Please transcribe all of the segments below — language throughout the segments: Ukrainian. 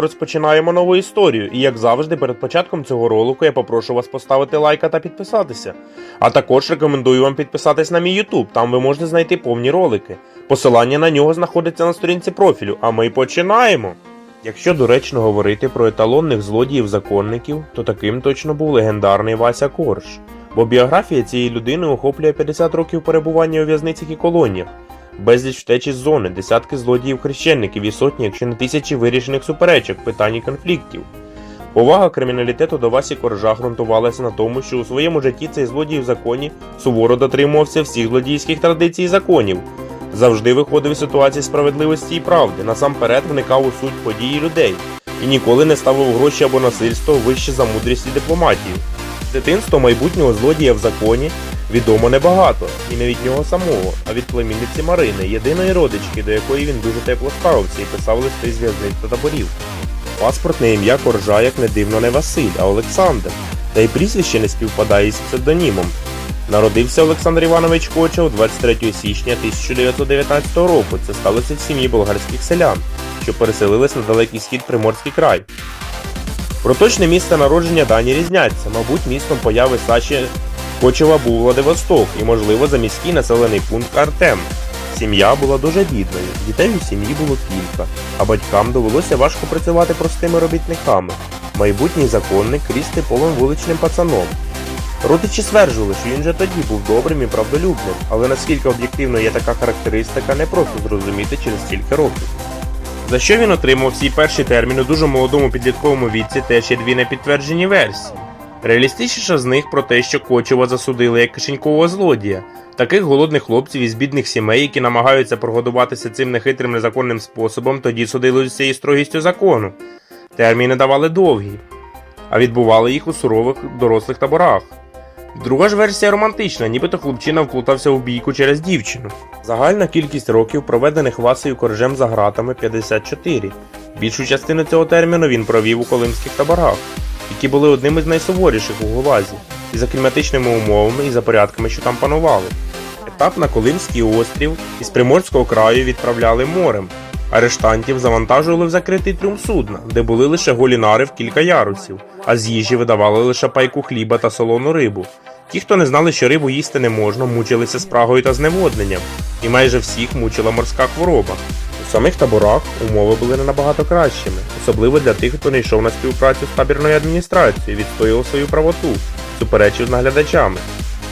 Розпочинаємо нову історію, і як завжди, перед початком цього ролику я попрошу вас поставити лайка та підписатися. А також рекомендую вам підписатись на мій YouTube, там ви можете знайти повні ролики. Посилання на нього знаходиться на сторінці профілю, а ми починаємо. Якщо доречно говорити про еталонних злодіїв-законників, то таким точно був легендарний Вася Корж. Бо біографія цієї людини охоплює 50 років перебування у в'язницях і колоніях, безліч втечі з зони, десятки злодіїв-хрещенників і сотні, якщо не тисячі вирішених суперечок, питань і конфліктів. Повага криміналітету до Васі Коржа ґрунтувалася на тому, що у своєму житті цей злодій в законі суворо дотримувався всіх злодійських традицій і законів, завжди виходив із ситуації справедливості і правди, насамперед вникав у суть подій і людей, і ніколи не ставив гроші або насильство вище за мудрість і дипломатію. Дитинство майбутнього злодія в законі відомо небагато, і не від нього самого, а від племінниці Марини, єдиної родички, до якої він дуже тепло ставився і писав листи з в'язниць та таборів. Паспортне ім'я Коржа, як не дивно, не Василь, а Олександр, та й прізвище не співпадає із псевдонімом. Народився Олександр Іванович Кочев 23 січня 1919 року. Це сталося в сім'ї болгарських селян, що переселились на далекий схід Приморський край. Про точне місце народження дані різняться. Мабуть, містом появи Саші Кочева був Владивосток і, можливо, за міський населений пункт Артем. Сім'я була дуже бідною, дітей у сім'ї було кілька, а батькам довелося важко працювати простими робітниками. Майбутній законник крізь типовим вуличним пацаном. Родичі стверджували, що він же тоді був добрим і правдолюбним, але наскільки об'єктивно є така характеристика, не просто зрозуміти через кілька років. За що він отримав свій перший термін у дуже молодому підлітковому віці, теж є дві непідтверджені версії. Реалістичніша з них про те, що Кочева засудили як кишенькового злодія, таких голодних хлопців із бідних сімей, які намагаються прогодуватися цим нехитрим незаконним способом, тоді судили з цією строгістю закону. Терміни давали довгі, а відбували їх у сурових дорослих таборах. Друга ж версія романтична, нібито хлопчина вплутався в бійку через дівчину. Загальна кількість років, проведених Васею Коржем за гратами 54. Більшу частину цього терміну він провів у колимських таборах, які були одними з найсуворіших у Гулазі, і за кліматичними умовами, і за порядками, що там панували. Етап на Колимський острів із Приморського краю відправляли морем. Арештантів завантажували в закритий трюм судна, де були лише голі нари в кілька ярусів, а з їжі видавали лише пайку хліба та солону рибу. Ті, хто не знали, що рибу їсти не можна, мучилися спрагою та зневодненням, і майже всіх мучила морська хвороба. Самих таборах умови були не набагато кращими, особливо для тих, хто не йшов на співпрацю з табірною адміністрацією, відстоював свою правоту, суперечив з наглядачами.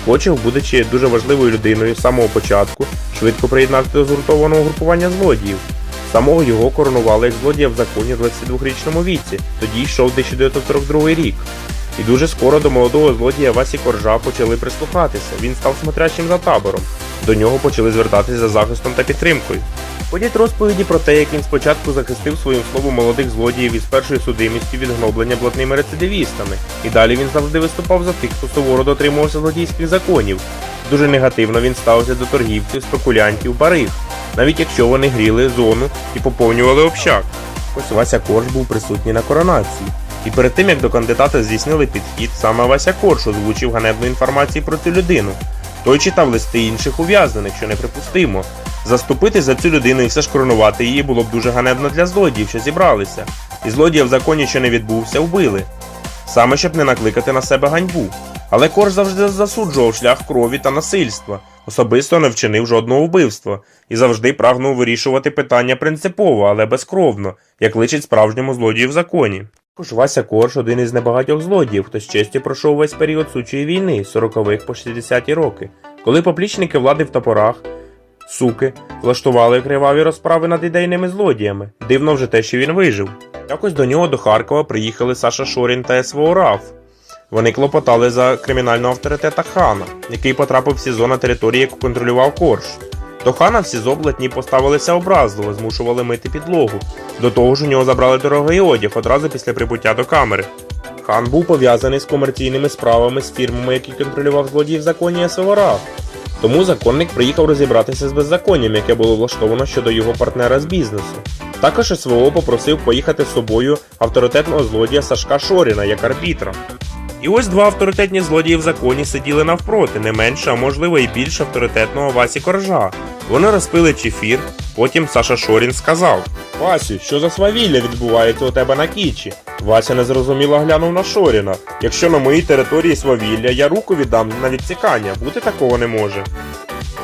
Кочев, будучи дуже важливою людиною з самого початку, швидко приєднався до згуртованого групування злодіїв. Самого його коронували як злодія в законі в 22-річному віці, тоді йшов 1942 рік. І дуже скоро до молодого злодія Васі Коржа почали прислухатися. Він став смотрящим за табором. До нього почали звертатися за захистом та підтримкою. Ходять розповіді про те, як він спочатку захистив своїм словом молодих злодіїв із першої судимості від гноблення блатними рецидивістами, і далі він завжди виступав за тих, хто суворо дотримувався злодійських законів. Дуже негативно він ставився до торгівців, спекулянтів, бариг, навіть якщо вони гріли зону і поповнювали общак. Ось Вася Корж був присутній на коронації. І перед тим як до кандидата здійснили підхід, саме Вася Корж озвучив ганебну інформацію про цю людину. Той читав листи інших ув'язнених, що неприпустимо. Заступити за цю людину і все ж коронувати її було б дуже ганебно для злодіїв, що зібралися. І злодія в законі, що не відбувся, вбили. Саме щоб не накликати на себе ганьбу. Але Корж завжди засуджував шлях крові та насильства, особисто не вчинив жодного вбивства і завжди прагнув вирішувати питання принципово, але безкровно, як личить справжньому злодію в законі. Також Вася Корж один із небагатьох злодіїв, хто з честю пройшов весь період сучої війни з 40-х по 60-ті роки, коли поплічники влади в топорах, суки, влаштували криваві розправи над ідейними злодіями. Дивно вже те, що він вижив. Якось до нього до Харкова приїхали Саша Шорін та СВО РАФ. Вони клопотали за кримінального авторитета хана, який потрапив в СІЗО на території, яку контролював Корж. До хана в СІЗО блатні поставилися образливо, змушували мити підлогу. До того ж у нього забрали дорогий одяг одразу після прибуття до камери. Хан був пов'язаний з комерційними справами з фірмами, які контролював злодій в законі СВРА. Тому законник приїхав розібратися з беззаконням, яке було влаштовано щодо його партнера з бізнесу. Також СВО попросив поїхати з собою авторитетного злодія Сашка Шоріна як арбітра. І ось два авторитетні злодії в законі сиділи навпроти, не менше, а можливо і більш авторитетного Васі Коржа. Вони розпили чефір, потім Саша Шорін сказав: Васю, що за свавілля відбувається у тебе на кічі? Вася незрозуміло глянув на Шоріна. Якщо на моїй території свавілля, я руку віддам на відсікання, бути такого не може.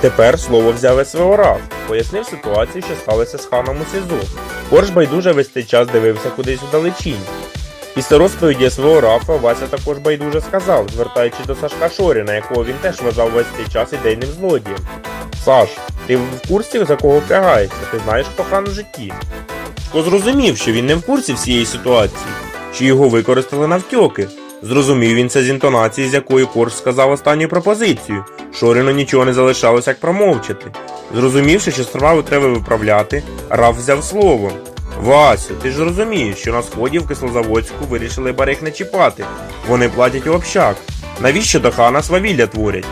Тепер слово взяв СВО Раф, пояснив ситуацію, що сталося з ханом у СІЗО. Корж байдуже весь цей час дивився кудись удалечінь. Після розповіді СВО Рафа Вася також байдуже сказав, звертаючись до Сашка Шоріна, якого він теж вважав весь цей час ідейним злодієм. Саш, ти в курсі, за кого впрягаєшся? Ти знаєш, хто хан в житті? Шко зрозумів, що він не в курсі всієї ситуації, що його використали навтьоки. Зрозумів він це з інтонації, з якою Корж сказав останню пропозицію. Шоріну нічого не залишалося, як промовчати. Зрозумівши, що справу треба виправляти, Раф взяв слово. Васю, ти ж розумієш, що на сході в Кислозаводську вирішили барих не чіпати. Вони платять у общак. Навіщо до хана свавілля творять?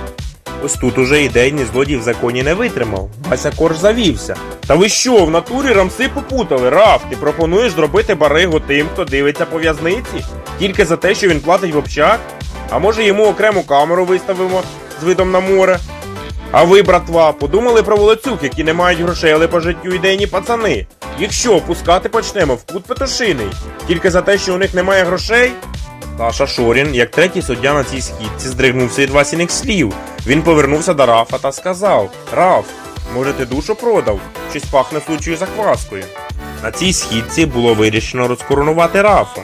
Ось тут уже ідейний злодій в законі не витримав. Вася Корж завівся. Та ви що, в натурі рамси попутали? Раф, ти пропонуєш зробити баригу тим, хто дивиться по в'язниці? Тільки за те, що він платить в общак? А може йому окрему камеру виставимо з видом на море? А ви, братва, подумали про волоцюг, які не мають грошей, але по життю ідейні пацани? Їх що, пускати почнемо в кут петушиний? Тільки за те, що у них немає грошей? Саша Шорін, як третій суддя на цій східці, здригнувся від Васіних слів. Він повернувся до Рафа та сказав: Раф, може ти душу продав? Щось пахне случою закваскою. На цій східці було вирішено розкоронувати Рафа.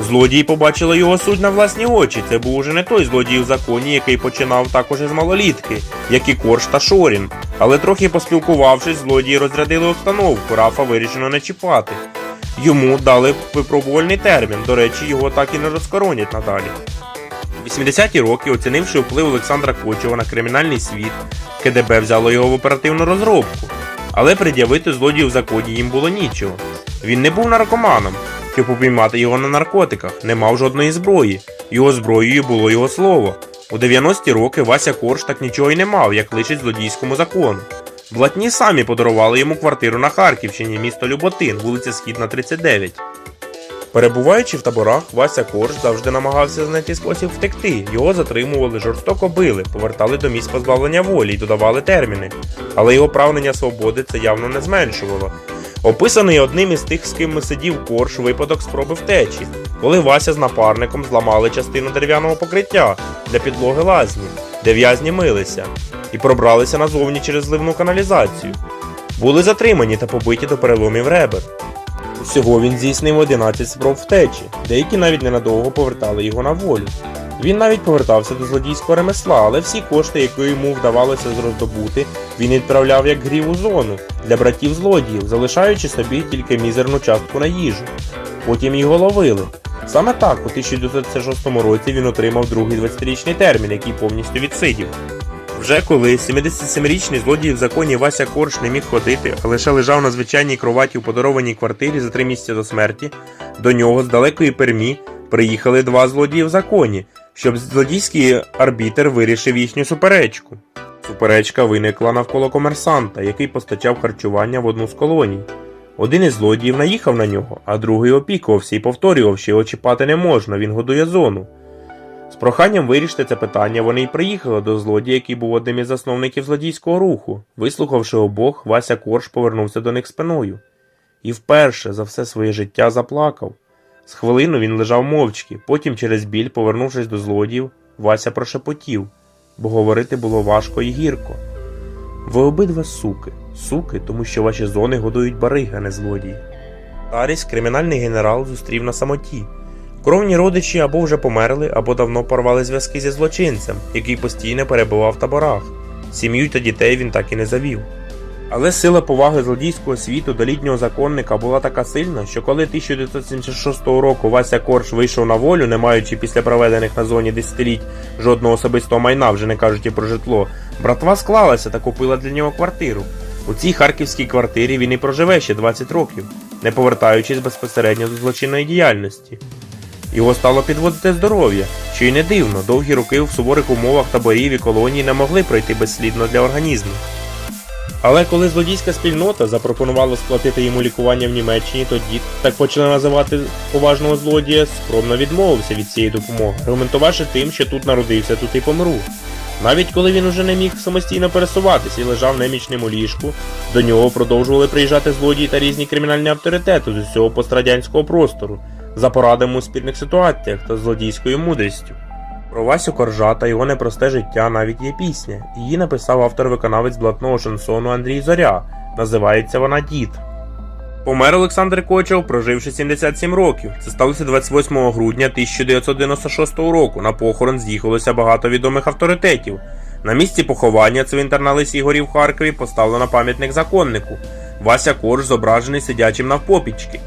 Злодії побачили його суть на власні очі. Це був уже не той злодій у законі, який починав також із малолітки, як і Корж та Шорін. Але трохи поспілкувавшись, злодії розрядили обстановку, Рафа вирішено не чіпати. Йому дали випробувальний термін, до речі, його так і не розкоронять надалі. У 80-ті роки, оцінивши вплив Олександра Кочева на кримінальний світ, КДБ взяло його в оперативну розробку. Але пред'явити злодію в законі їм було нічого. Він не був наркоманом, щоб упіймати його на наркотиках, не мав жодної зброї. Його зброєю було його слово. У 90-ті роки Вася Корж так нічого й не мав, як лишить злодійському закону. Блатні самі подарували йому квартиру на Харківщині, місто Люботин, вулиця Східна, 39. Перебуваючи в таборах, Вася Корж завжди намагався знайти спосіб втекти. Його затримували, жорстоко били, повертали до місць позбавлення волі й додавали терміни. Але його прагнення свободи це явно не зменшувало. Описаний одним із тих, з ким сидів Корж, випадок спроби втечі, коли Вася з напарником зламали частину дерев'яного покриття для підлоги лазні, де в'язні милися, і пробралися назовні через зливну каналізацію. Були затримані та побиті до переломів ребер. Усього він здійснив 11 спроб втечі, деякі навіть ненадовго повертали його на волю. Він навіть повертався до злодійського ремесла, але всі кошти, які йому вдавалося роздобути, він відправляв як грів у зону для братів злодіїв, залишаючи собі тільки мізерну частку на їжу. Потім його ловили. Саме так, у 1906 році він отримав другий 20-річний термін, який повністю відсидів. Вже коли 77-річний злодій в законі Вася Корж не міг ходити, а лише лежав на звичайній кроваті у подарованій квартирі за три місяці до смерті, до нього з далекої пермі приїхали два злодії в законі, щоб злодійський арбітер вирішив їхню суперечку. Суперечка виникла навколо комерсанта, який постачав харчування в одну з колоній. Один із злодіїв наїхав на нього, а другий опікувався і повторював, що його чіпати не можна, він годує зону. З проханням вирішити це питання вони й приїхали до злодія, який був одним із засновників злодійського руху. Вислухавши обох, Вася Корж повернувся до них спиною. І вперше за все своє життя заплакав. З хвилину він лежав мовчки, потім через біль, повернувшись до злодіїв, Вася прошепотів, бо говорити було важко і гірко. Ви обидва суки, суки, тому що ваші зони годують бариги, а не злодії. Таріс, кримінальний генерал, зустрів на самоті. Кровні родичі або вже померли, або давно порвали зв'язки зі злочинцем, який постійно перебував в таборах. Сім'ю та дітей він так і не завів. Але сила поваги злодійського світу до літнього законника була така сильна, що коли 1976 року Вася Корж вийшов на волю, не маючи після проведених на зоні десятиліть жодного особистого майна, вже не кажучи про житло, братва склалася та купила для нього квартиру. У цій харківській квартирі він і проживе ще 20 років, не повертаючись безпосередньо до злочинної діяльності. Його стало підводити здоров'я, що й не дивно, довгі роки в суворих умовах таборів і колоній не могли пройти безслідно для організму. Але коли злодійська спільнота запропонувала сплатити йому лікування в Німеччині, то дід, так почали називати поважного злодія, скромно відмовився від цієї допомоги, аргументувавши тим, що тут народився, тут і помру. Навіть коли він уже не міг самостійно пересуватися і лежав немічним у ліжку, до нього продовжували приїжджати злодії та різні кримінальні авторитети з усього пострадянського простору за порадами у спільних ситуаціях та злодійською мудрістю. Про Васю Коржа та його непросте життя навіть є пісня. Її написав автор-виконавець блатного шансону Андрій Зоря. Називається вона Дід. Помер Олександр Кочов, проживши 77 років. Це сталося 28 грудня 1996 року. На похорон з'їхалося багато відомих авторитетів. На місці поховання цвинтар на Лисій горі в Харкові поставлено пам'ятник законнику. Вася Корж зображений сидячим навпопічки.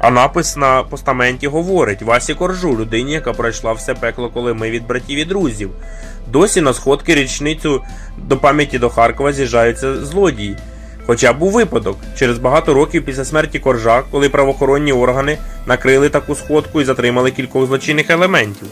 А напис на постаменті говорить Васі Коржу, людині, яка пройшла все пекло, коли ми від братів і друзів. Досі на сходки річницю до пам'яті до Харкова з'їжджаються злодії. Хоча був випадок через багато років після смерті Коржа, коли правоохоронні органи накрили таку сходку і затримали кількох злочинних елементів.